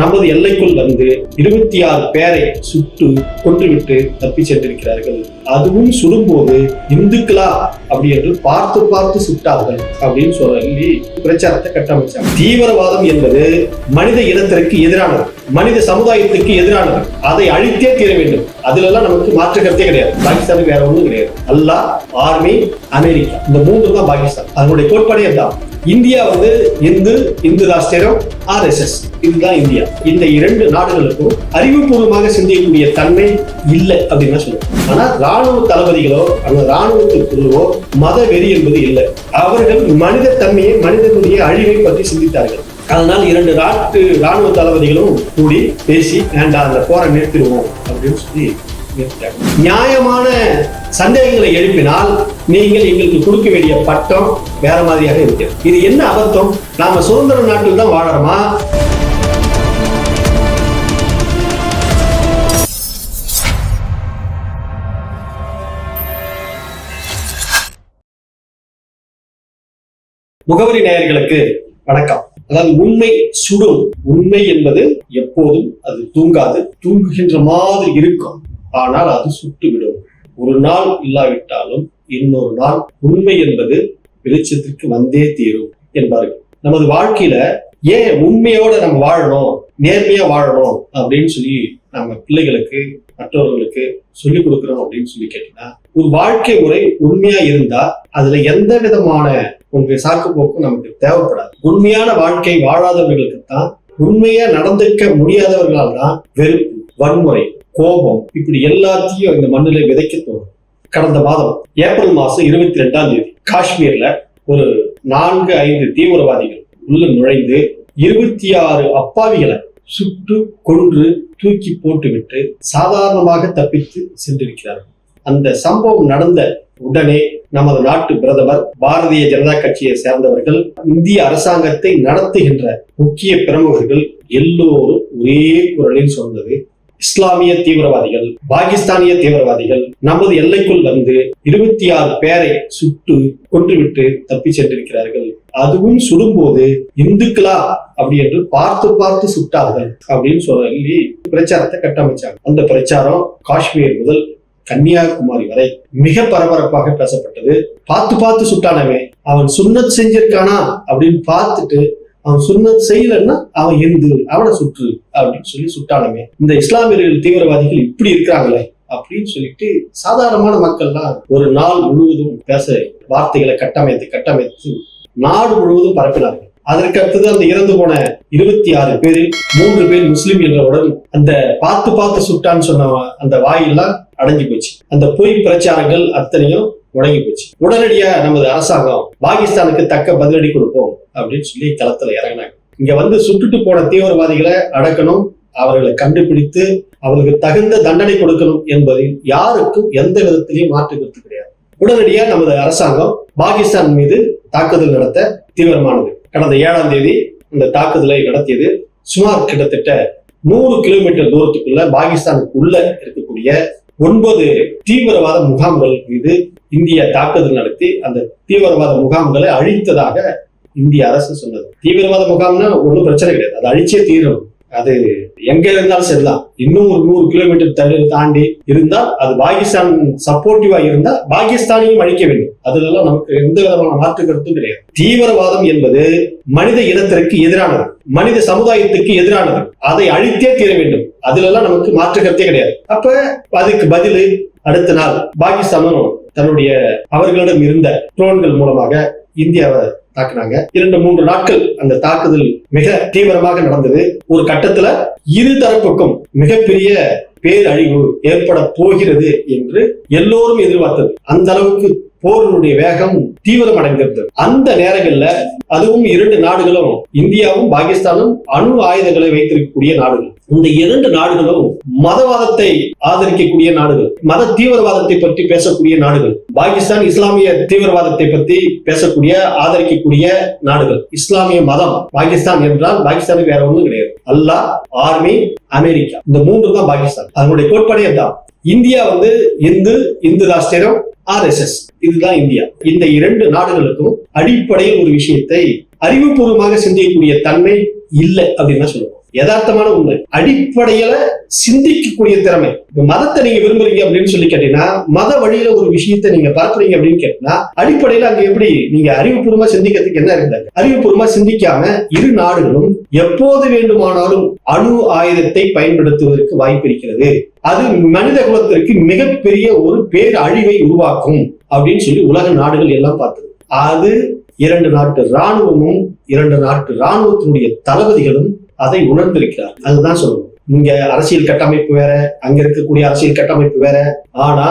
நமது எல்லைக்குள் வந்து இருபத்தி ஆறு பேரை சுட்டு கொன்றுவிட்டு தப்பி சென்றிருக்கிறார்கள். அதுவும் சுடும்போது இந்துக்களா? அப்படி என்று பார்த்து பார்த்து சுட்டார்கள் அப்படின்னு சொல்லி பிரச்சாரத்தை கட்டமைச்சாங்க. தீவிரவாதம் என்பது மனித இனத்திற்கு எதிரானது. மனித சமுதாயத்துக்கு எதிரானது. அதை அழித்தே தீர வேண்டும். அதுல எல்லாம் நமக்கு மாற்று கருத்தே கிடையாது. பாகிஸ்தானுக்கு வேற ஒண்ணும் கிடையாது. Allah army America. இந்த மூன்று தான் பாகிஸ்தான். அதனுடைய கோட்பாடே தான் இந்தியா வந்து இந்து இந்து ராஷ்டிரம் ஆர்எஸ்எஸ் இதுதான் இந்தியா. இந்த இரண்டு நாடுகளுக்கும் அறிவுபூர்வமாக சிந்திக்கக்கூடிய தன்மை இல்லை அப்படின்னு சொல்லுவோம். ஆனா ராணுவ தளபதிகளோ அந்த ராணுவத்துக்குள்ளவோ மத வெறி என்பது இல்லை. அவர்கள் மனித தன்மையை மனிதனுடைய அழிவை பற்றி சிந்தித்தார்கள். அதனால் இரண்டு நாட்டு ராணுவ தளபதிகளும் கூடி பேசி வேண்டாம் அந்த போரை நிறுத்திடுவோம் அப்படின்னு சொல்லி நியாயமான சந்தேகங்களை எழுப்பினால் நீங்கள் எங்களுக்கு கொடுக்க வேண்டிய பட்டம் வேற மாதிரியாக இருக்கிறது இது என்ன அபத்தம்? நாம சுதந்திர நாட்டில் தான் வாழறோமா? முகவரி நேயர்களுக்கு வணக்கம். அதாவது உண்மை சுடும். உண்மை என்பது எப்போதும் அது தூங்காது தூங்குகின்ற மாதிரி இருக்கும். ஆனால் அது சுட்டுவிடும். ஒரு நாள் இல்லாவிட்டாலும் இன்னொரு நாள் உண்மை என்பது வெளிச்சத்திற்கு வந்தே தீரும் என்பார்கள். நமது வாழ்க்கையில ஏன் உண்மையோட நம்ம வாழணும் நேர்மையா வாழணும் அப்படின்னு சொல்லி நம்ம பிள்ளைகளுக்கு மற்றவர்களுக்கு சொல்லிக் கொடுக்கிறோம் அப்படின்னு சொல்லி கேட்டீங்கன்னா ஒரு வாழ்க்கை முறை உண்மையா இருந்தா அதுல எந்த விதமான உங்க சாக்கு போக்கும் நமக்கு தேவைப்படாது. உண்மையான வாழ்க்கை வாழாதவர்களுக்கு தான் உண்மையா நடந்துக்க முடியாதவர்களால் தான் வெறுப்பு வன்முறை கோபம் இப்படி எல்லாத்தையும் இந்த மண்ணில விதைக்க தோணும். கடந்த மாதம் ஏப்ரல் மாசம் இருபத்தி ரெண்டாம் தேதி காஷ்மீர்ல ஒரு நான்கு ஐந்து தீவிரவாதிகள் உள்ள நுழைந்து இருபத்தி ஆறு அப்பாவிகளை சுட்டு கொன்று தூக்கி போட்டுவிட்டு சாதாரணமாக தப்பித்து சென்றிருக்கிறார்கள். அந்த சம்பவம் நடந்த உடனே நமது நாட்டு பிரதமர் பாரதிய ஜனதா கட்சியை சேர்ந்தவர்கள் இந்திய அரசாங்கத்தை நடத்துகின்ற முக்கிய பிரமுகர்கள் எல்லோரும் ஒரே குரலில் சொன்னது இஸ்லாமிய தீவிரவாதிகள் பாகிஸ்தானிய தீவிரவாதிகள் நமது எல்லைக்குள் வந்து இருபத்தி ஆறு பேரை சுட்டு கொன்றுவிட்டு தப்பி சென்றிருக்கிறார்கள். அதுவும் சுடும்போது இந்துக்களா அப்படி என்று பார்த்து பார்த்து சுட்டார்கள் அப்படின்னு சொல்லி பிரச்சாரத்தை கட்டமைச்சாங்க. அந்த பிரச்சாரம் காஷ்மீர் முதல் கன்னியாகுமரி வரை மிக பரபரப்பாக பேசப்பட்டது. பார்த்து பார்த்து சுட்டானவே அவன் சுண்ணத் செஞ்சிருக்கானா அப்படின்னு பார்த்துட்டு அவன் சொன்ன செய்யலன்னா அவன் இந்து அவனை சுற்று அப்படின்னு சொல்லி சுட்டானுமே. இந்த இஸ்லாமியர்கள் தீவிரவாதிகள் இப்படி இருக்கிறாங்களே அப்படின்னு சொல்லிட்டு சாதாரணமான மக்கள்லாம் ஒரு நாள் முழுவதும் பேச வார்த்தைகளை கட்டமைத்து கட்டமைத்து நாடு முழுவதும் பரப்பினார்கள். அதற்கு அடுத்தது அந்த இறந்து போன இருபத்தி ஆறு பேரில் மூன்று பேர் முஸ்லிம் என்றவுடன் அந்த பார்த்து பார்த்து சுட்டான்னு சொன்ன அந்த வாயெல்லாம் அடைஞ்சு போச்சு. அந்த பொய் பிரச்சாரங்கள் அத்தனையும் முடங்கி போச்சு. உடனடியா நமது அரசாங்கம் பாகிஸ்தானுக்கு தக்க பதிலடி கொடுப்போம் அப்படின்னு சொல்லி களத்துல இறங்கினாங்க. இங்க வந்து சுட்டுட்டு போன தீவிரவாதிகளை அடக்கணும் அவர்களை கண்டுபிடித்து அவர்களுக்கு தகுந்த தண்டனை கொடுக்கணும் என்பதில் யாருக்கும் எந்த விதத்திலையும் மாற்று கருத்து கிடையாது. உடனடியா நமது அரசாங்கம் பாகிஸ்தான் மீது தாக்குதல் நடத்த தீவிரமானது. கடந்த ஏழாம் தேதி இந்த தாக்குதலை நடத்தியது சுமார் கிட்டத்தட்ட நூறு கிலோமீட்டர் தூரத்துக்குள்ள பாகிஸ்தானுக்கு உள்ள இருக்கக்கூடிய ஒன்பது தீவிரவாத முகாம்கள் மீது இந்தியா தாக்குதல் நடத்தி அந்த தீவிரவாத முகாம்களை அழித்ததாக இந்திய அரசு சொன்னது. தீவிரவாத முகாம்னா ஒன்றும் பிரச்சனை கிடையாது. அது அழிச்சே தீரும் அது எங்க இருந்தாலும் சரிதான். இன்னும் ஒரு நூறு கிலோமீட்டர் தள்ளி தாண்டி இருந்தால் அது பாகிஸ்தான் சப்போர்ட்டிவா இருந்தா பாகிஸ்தானையும் அழிக்க வேண்டும். அதுலலாம் நமக்கு எந்த விதமான மாற்று கருத்தும் கிடையாது. தீவிரவாதம் என்பது மனித இனத்திற்கு எதிரானது. மனித சமுதாயத்துக்கு எதிரானது. அதை அழித்தே தீர வேண்டும். அதுல எல்லாம் நமக்கு மாற்று கருத்தே கிடையாது. அப்ப அதுக்கு பதில் அடுத்த நாள் பாகிஸ்தானும் தன்னுடைய அவர்களிடம் இருந்த ட்ரோன்கள் மூலமாக இந்தியாவை தாக்குனாங்க. இரண்டு மூன்று நாட்கள் அந்த தாக்குதல் மிக தீவிரமாக நடந்தது. ஒரு கட்டத்துல இரு தரப்புக்கும் மிகப்பெரிய பேரழிவு ஏற்பட போகிறது என்று எல்லோரும் எதிர்பார்த்தது. அந்த அளவுக்கு போருடைய வேகம் தீவிரம் அடைந்திருந்தது. அந்த நேரங்கள்ல அதுவும் இரண்டு நாடுகளும் இந்தியாவும் பாகிஸ்தானும் அணு ஆயுதங்களை வைத்திருக்கக்கூடிய நாடுகள். இந்த இரண்டு நாடுகளும் மதவாதத்தை ஆதரிக்கக்கூடிய நாடுகள் மத தீவிரவாதத்தை பற்றி பேசக்கூடிய நாடுகள் பாகிஸ்தான் இஸ்லாமிய தீவிரவாதத்தை பற்றி பேசக்கூடிய ஆதரிக்கக்கூடிய நாடுகள். இஸ்லாமிய மதம் பாகிஸ்தான் என்றால் பாகிஸ்தானுக்கு வேற ஒன்றும் கிடையாது. Allah army America. இந்த மூன்று தான் பாகிஸ்தான். அதனுடைய கோட்பாடே தான் இந்தியா வந்து இந்து இந்து ராஷ்டிரம் ஆர்எஸ்எஸ் இதுதான் இந்தியா. இந்த இரண்டு நாடுகளுக்கும் அடிப்படையில் ஒரு விஷயத்தை அறிவுபூர்வமாக சிந்திக்கக்கூடிய தன்மை இல்லை அப்படின்னு தான் சொல்லுவோம். யதார்த்தமான உண்மை. அடிப்படையில சிந்திக்கக்கூடிய திறமை. மதத்தை நீங்க விரும்புறீங்க அப்படின்னு சொல்லி கேட்டீங்கன்னா மத வழியில ஒரு விஷயத்தை நீங்க பார்க்குறீங்க அப்படின்னு கேட்டீங்கன்னா அடிப்படையில அங்க எப்படி நீங்க அறிவுபூர்வமா சிந்திக்கிறதுக்கு என்ன இருந்தாங்க அறிவுபூர்வமா சிந்திக்காம இரு நாடுகளும் எப்போது வேண்டுமானாலும் அணு ஆயுதத்தை பயன்படுத்துவதற்கு வாய்ப்பு இருக்கிறது. அது மனித குலத்திற்கு மிகப்பெரிய ஒரு பேர் அழிவை உருவாக்கும் அப்படின்னு சொல்லி உலக நாடுகள் எல்லாம் பார்த்தது. அது இரண்டு நாட்டு ராணுவமும் இரண்டு நாட்டு ராணுவத்தினுடைய தளபதிகளும் அதை உணர்ந்திருக்கிறார். அதுதான் சொல்லணும் இங்க அரசியல் கட்டமைப்பு வேற அங்க இருக்கக்கூடிய அரசியல் கட்டமைப்பு வேற. ஆனா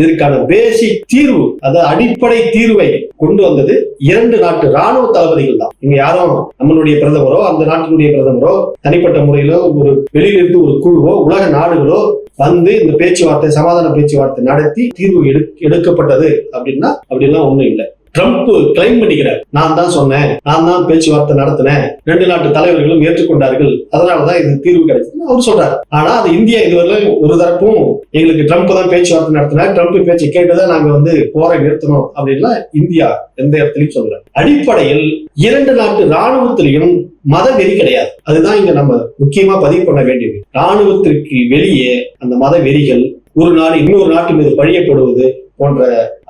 இதற்கான பேசிக் தீர்வு அதாவது அடிப்படை தீர்வை கொண்டு வந்தது இரண்டு நாட்டு ராணுவ தளபதிகள் தான். இங்க யாரும் நம்மளுடைய பிரதமரோ அந்த நாட்டினுடைய பிரதமரோ தனிப்பட்ட முறையிலோ ஒரு வெளியிலிருந்து ஒரு குழுவோ உலக நாடுகளோ வந்து இந்த பேச்சுவார்த்தை சமாதான பேச்சுவார்த்தை நடத்தி தீர்வு எடுக்கப்பட்டது. அப்படின்னா அப்படிலாம் ஒண்ணும் இல்லை. ட்ரம்ப் கிளைம் பண்ணிக்கிறார். நான் தான் சொன்னேன். நான் தான் பேச்சுவார்த்தை நடத்தினேன். ரெண்டு நாட்டு தலைவர்களும் ஏற்றுக்கொண்டார்கள். அதனாலதான் இது தீர்வு கிடைச்சதுன்னு அவர் சொல்றாரு. ஆனா அது இந்தியா இதுவரை ஒரு தரப்பும் எங்களுக்கு ட்ரம்ப் தான் பேச்சுவார்த்தை நடத்தினார். ட்ரம்ப் பேச்சு கேட்டுதான் நாங்க வந்து போரை நிறுத்தணும் அப்படின்லாம் இந்தியா எந்த இடத்துலயும் சொல்லல. அடிப்படையில் இரண்டு நாட்டு ராணுவத்திலையும் மத வெறி கிடையாது. அதுதான் இங்க நம்ம முக்கியமா பதிவு பண்ண வேண்டியது. ராணுவத்திற்கு வெளியே அந்த மத வெறிகள் ஒரு நாடு இன்னொரு நாட்டு மீது பழியப்படுவது போன்ற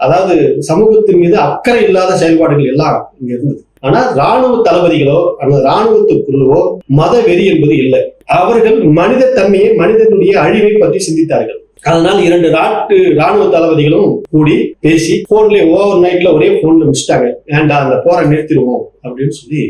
அதாவது சமூகத்தின் மீது அக்கறை இல்லாத செயல்பாடுகள் எல்லாம் இங்க இருந்தது. ஆனா ராணுவ தளபதிகளோ அல்லது ராணுவத்துக்குள்ளவோ மத வெறி என்பது இல்லை. அவர்கள் மனித தன்மையை மனிதனுடைய அழிவை பற்றி சிந்தித்தார்கள். அதனால் இரண்டு நாட்டு ராணுவ தளபதிகளும் கூடி பேசி போன்ல ஓவர் நைட்ல ஒரே போன்ல முடிச்சிட்டாங்க ஏன்டா அந்த போரை நிறுத்திடுவோம் அப்படின்னு சொல்லி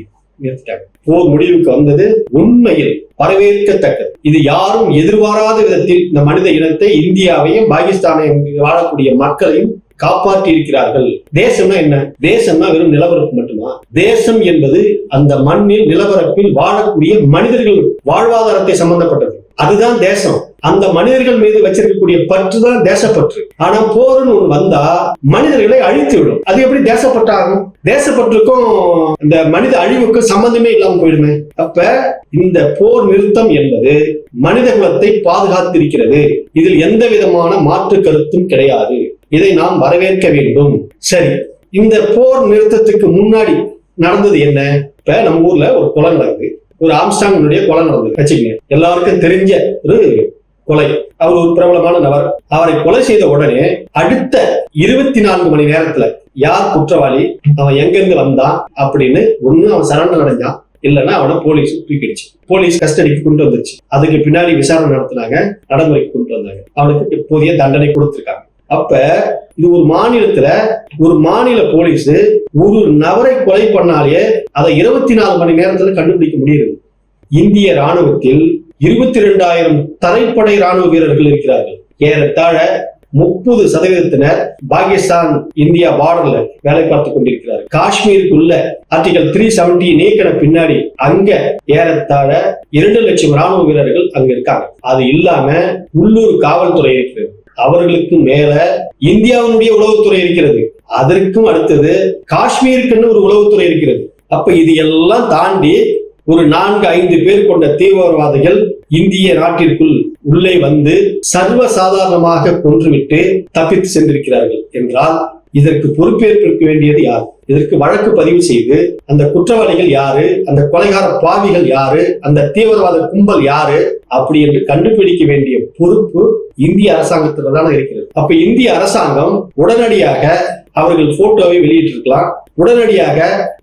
நிறுத்திட்டாங்க போர் முடிவுக்கு வந்தது உண்மையில் வரவேற்கத்தக்கது. இது யாரும் எதிர்பாராத விதத்தில் இந்த மனித இனத்தை இந்தியாவையும் பாகிஸ்தானையும் வாழக்கூடிய மக்களையும் காப்பாற்றி இருக்கிறார்கள் தேசம்னா என்ன? தேசம்னா வெறும் நிலவரப்பு மட்டுமா? தேசம் என்பது அந்த மண்ணில் நிலவரப்பில் வாழக்கூடிய மனிதர்கள் வாழ்வாதாரத்தை சம்பந்தப்பட்டது. அதுதான் தேசம். அந்த மனிதர்கள் மீது வச்சிருக்கக்கூடிய பற்று தான் தேசப்பற்று. ஆனா போர்னு ஒண்ணு வந்தா மனிதர்களை அழித்து விடும். அது எப்படி தேசப்பற்று ஆகும் தேசப்பற்றுக்கும் இந்த மனித அழிவுக்கும் சம்பந்தமே இல்லாம போயிடுமே. அப்ப இந்த போர் நிறுத்தம் என்பது மனித குலத்தை பாதுகாத்திருக்கிறது. இதில் எந்த விதமான மாற்று கருத்தும் கிடையாது. இதை நாம் வரவேற்க வேண்டும். சரி இந்த போர் நிறுத்தத்துக்கு முன்னாடி நடந்தது என்ன? இப்ப நம்ம ஊர்ல ஒரு குளம் நடக்குது. ஒரு ஆம்ஸ்டாங்கினுடைய கொலை நடந்தது. வச்சுக்கங்க. எல்லாருக்கும் தெரிஞ்ச ஒரு கொலை. அவர் ஒரு பிரபலமான நபர். அவரை கொலை செய்த உடனே அடுத்த இருபத்தி நான்கு மணி நேரத்துல யார் குற்றவாளி? அவன் எங்கிருந்து வந்தான்? அப்படின்னு ஒண்ணு அவன் சரண்டர் அடைஞ்சான். இல்லைன்னா அவனை போலீஸ் தூக்கிடுச்சு. போலீஸ் கஸ்டடிக்கு கொண்டு வந்துருச்சு. அதுக்கு பின்னாடி விசாரணை நடத்தினாங்க. நடைமுறைக்கு கொண்டு வந்தாங்க. அவனுக்கு போதிய தண்டனை கொடுத்திருக்காங்க. அப்ப இது ஒரு மாநிலத்துல ஒரு மாநில போலீஸ் ஒரு நபரை கொலை பண்ணாலே அதை இருபத்தி நாலு மணி நேரத்துல கண்டுபிடிக்க முடியுது இந்திய ராணுவத்தில் இருபத்தி ரெண்டாயிரம் தரைப்படை ராணுவ வீரர்கள் இருக்கிறார்கள். ஏறத்தாழ முப்பது சதவீதத்தினர் பாகிஸ்தான் இந்தியா பார்டர்ல வேலை பார்த்துக் கொண்டிருக்கிறார். காஷ்மீருக்குள்ள ஆர்டிகல் த்ரீ செவன்டி நீக்கின பின்னாடி அங்க ஏறத்தாழ இரண்டு லட்சம் ராணுவ வீரர்கள் அங்க இருக்காங்க. அது இல்லாம உள்ளூர் காவல்துறை இருக்கிறது அவர்களுக்கு மேல இந்தியாவினுடைய உளவுத்துறை இருக்கிறது. அதற்கும் அடுத்தது காஷ்மீருக்குன்னு ஒரு உளவுத்துறை இருக்கிறது. அப்ப இது எல்லாம் தாண்டி ஒரு நான்கு ஐந்து பேர் கொண்ட தீவிரவாதிகள் இந்திய நாட்டிற்குள் உள்ளே வந்து சர்வ சாதாரணமாக கொன்றுவிட்டு தப்பித்து சென்றிருக்கிறார்கள் என்றால் இதற்கு பொறுப்பேற்க வேண்டியது யார்? இதற்கு வழக்கு பதிவு செய்து அந்த குற்றவாளிகள் யாரு? அந்த கொலைகார பாவிகள் யாரு? அந்த தீவிரவாத கும்பல் யாரு? அப்படி என்று கண்டுபிடிக்க வேண்டிய பொறுப்பு இந்திய அரசாங்கத்துல இருக்கிறது. அப்ப இந்திய அரசாங்கம் உடனடியாக அவர்கள் போட்டோவை வெளியிட்டிருக்கலாம். உடனடியாக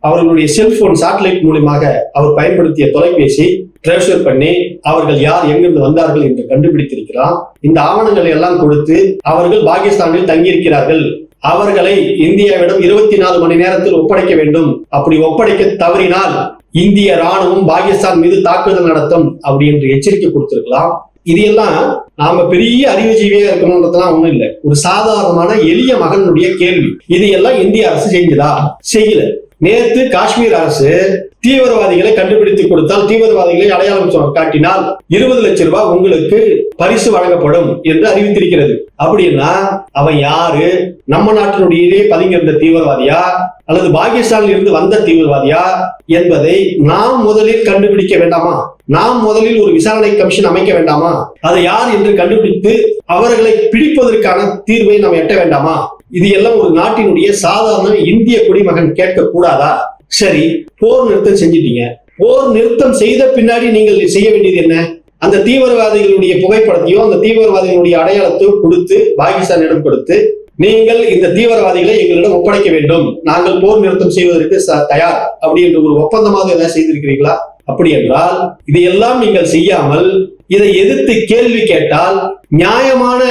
அவர்களுடைய செல்போன் சேட்டலைட் மூலியமாக அவர் பயன்படுத்திய தொலைபேசி டிரான்ஸ்ஃபர் பண்ணி அவர்கள் யார் எங்கிருந்து வந்தார்கள் என்று கண்டுபிடித்திருக்கிறார். இந்த ஆவணங்களை எல்லாம் கொடுத்து அவர்கள் பாகிஸ்தானில் தங்கியிருக்கிறார்கள். அவர்களை இந்தியாவிடம் இருபத்தி நாலு மணி நேரத்தில் ஒப்படைக்க வேண்டும். அப்படி ஒப்படைக்க தவறினால் இந்திய ராணுவம் பாகிஸ்தான் மீது தாக்குதல் நடத்தும் அப்படி என்று எச்சரிக்கை கொடுத்திருக்கலாம். எல்லாம் நாம பெரிய அறிவுஜீவியா இருக்கணும்ன்றதுலாம் ஒண்ணும் இல்லை. ஒரு சாதாரணமான எளிய மகனுடைய கேள்வி. இது எல்லாம் இந்திய அரசு செஞ்சதா? செய்யல. நேத்து காஷ்மீர் அரசு தீவிரவாதிகளை கண்டுபிடித்து கொடுத்தால் தீவிரவாதிகளை அடையாளம் காட்டினால் இருபது லட்சம் ரூபாய் உங்களுக்கு பரிசு வழங்கப்படும் என்று அறிவித்திருக்கிறது. அப்படின்னா அவன் யாரு? நம்ம நாட்டினுடைய பதுங்கியிருந்த தீவிரவாதியா? அல்லது பாகிஸ்தானில் இருந்து வந்த தீவிரவாதியா? என்பதை நாம் முதலில் கண்டுபிடிக்க வேண்டாமா? நாம் முதலில் ஒரு விசாரணை கமிஷன் அமைக்க வேண்டாமா? அதை யார் என்று கண்டுபிடித்து அவர்களை பிடிப்பதற்கான தீர்வை நாம் எட்ட வேண்டாமா? இது எல்லாம் ஒரு நாட்டினுடைய சாதாரண இந்திய குடிமகன் கேட்க கூடாதா? சரி போர் நிறுத்தம் செஞ்சிட்டீங்க. போர் நிறுத்தம் செய்த பின்னாடி நீங்கள் செய்ய வேண்டியது என்ன? அந்த தீவிரவாதிகளுடைய புகைப்படத்தையோ அந்த தீவிரவாதிகளுடைய அடையாளத்தையோ கொடுத்து பாகிஸ்தானிடம் கொடுத்து நீங்கள் இந்த தீவிரவாதிகளை எங்களிடம் ஒப்படைக்க வேண்டும். நாங்கள் போர் நிறுத்தம் செய்வதற்கு தயார். அப்படி என்று ஒரு ஒப்பந்தமாக ஏதாவது செய்திருக்கிறீர்களா? அப்படி என்றால் இதையெல்லாம் நீங்கள் செய்யாமல் இதை எதிர்த்து கேள்வி கேட்டால் நியாயமான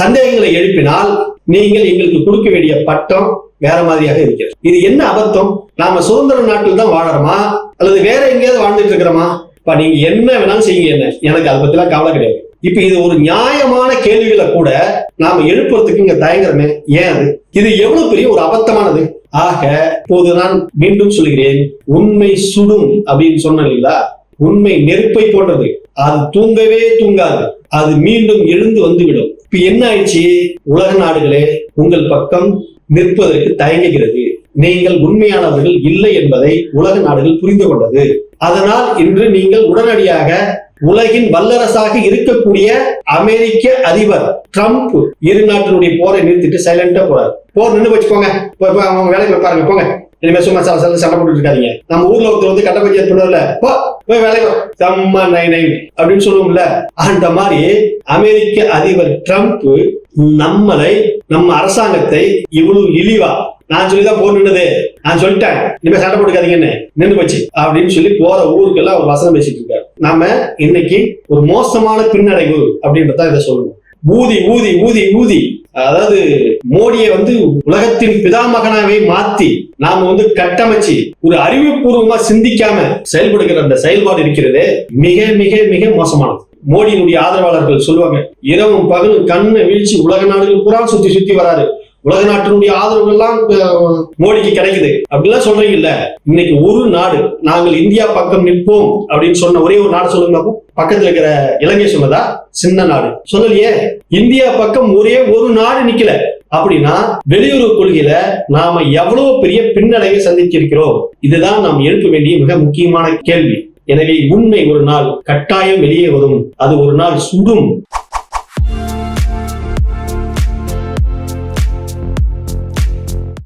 சந்தேகங்களை எழுப்பினால் நீங்கள் எங்களுக்கு கொடுக்க வேண்டிய பட்டம் வேற மாதிரியாக இருக்கிறது. இது என்ன அபத்தம்? நாம சுதந்திர நாட்டில் தான் வாழறோமா? அல்லது வேற எங்கேயாவது வாழ்ந்துட்டு இருக்கிறோமா? இப்ப நீங்க என்ன வேணாலும் செய்யுங்க என்ன. எனக்கு அதை பத்திலாம் கவலை கிடையாது. இப்ப இது ஒரு நியாயமான கேள்விகளை கூட நாம எழுப்புறதுக்கு இங்க தயங்குறமே. ஏன் அது? இது எவ்வளவு பெரிய ஒரு அபத்தமானது? ஆக இப்போது நான் மீண்டும் சொல்கிறேன் உண்மை சுடும் அப்படின்னு சொன்னேன் இல்லைங்களா? உண்மை நெருப்பை போன்றது. அது தூங்கவே தூங்காது. அது மீண்டும் எழுந்து வந்துவிடும். இப்ப என்ன ஆயிடுச்சு? உலக நாடுகளே உங்கள் பக்கம் நிற்பதற்கு தயங்குகிறது. நீங்கள் உண்மையானவர்கள் இல்லை என்பதை உலக நாடுகள் புரிந்து கொண்டது. அதனால் இன்று நீங்கள் உடனடியாக உலகின் வல்லரசாக இருக்கக்கூடிய அமெரிக்க அதிபர் ட்ரம்ப் இரு நாட்டினுடைய போரை நிறுத்திட்டு சைலண்டா போறாரு. போர் நின்று வச்சுக்கோங்க அவங்க வேலைக்கு போய் பாருங்க போங்க. இனிமே சும்மா சில சில சண்டை போட்டு இருக்காதீங்க. நம்ம ஊர்ல ஒருத்தர் வந்து கட்ட பஞ்சாயத்து பண்ணுவார்ல போ போய் வேலைக்கு வா. செம்ம நைன் நைன் அப்படின்னு சொல்லுவோம்ல. அந்த மாதிரி அமெரிக்க அதிபர் ட்ரம்ப் நம்மளை நம்ம அரசாங்கத்தை இவ்வளவு இழிவா நான் சொல்லிதான் போர் நின்னது. நான் சொல்லிட்டேன். இனிமே சண்டை போட்டுக்காதீங்கன்னு நின்று போச்சு. அப்படின்னு சொல்லி போற ஊருக்கெல்லாம் அவர் வசனம் பேசிட்டு இருக்காரு. நாம இன்னைக்கு ஒரு மோசமான பின்னடைவு அப்படின்றத இதை சொல்லணும். ஊதி ஊதி ஊதி ஊதி. அதாவது மோடியை வந்து உலகத்தின் பிதாமகனாவே மாத்தி நாம வந்து கட்டமைச்சு ஒரு அறிவுபூர்வமா சிந்திக்காம செயல்படுகிற அந்த செயல்பாடு இருக்கிறது மிக மிக மிக மோசமானது. மோடியினுடைய ஆதரவாளர்கள் சொல்லுவாங்க இரவும் பகலும் கண்ணை வீழ்ச்சி உலக நாடுகள் பூரா சுத்தி சுத்தி வராரு. உலக நாட்டினுடைய ஆதரவு எல்லாம் மோடிக்கு கிடைக்குது. அப்படிலாம் சொல்றீங்கல்ல? இன்னைக்கு ஒரு நாடு நாங்கள் இந்தியா பக்கம் நிற்போம் அப்படின்னு சொன்ன ஒரே ஒரு நாடு சொல்லுங்க பக்கத்துல இருக்கிற இலங்கை சொன்னதா சின்ன நாடு. சொல்லலையே இந்தியா பக்கம் ஒரே ஒரு நாடு நிக்கல. அப்படின்னா வெளியுறவு கொள்கையில நாம எவ்வளவு பெரிய பின்னடைவை சந்திச்சிருக்கிறோம் இதுதான் நாம் எழுப்ப வேண்டிய மிக முக்கியமான கேள்வி. எனவே உண்மை ஒரு நாள் கட்டாயம் வெளியே வரும். அது ஒரு நாள் சுடும்.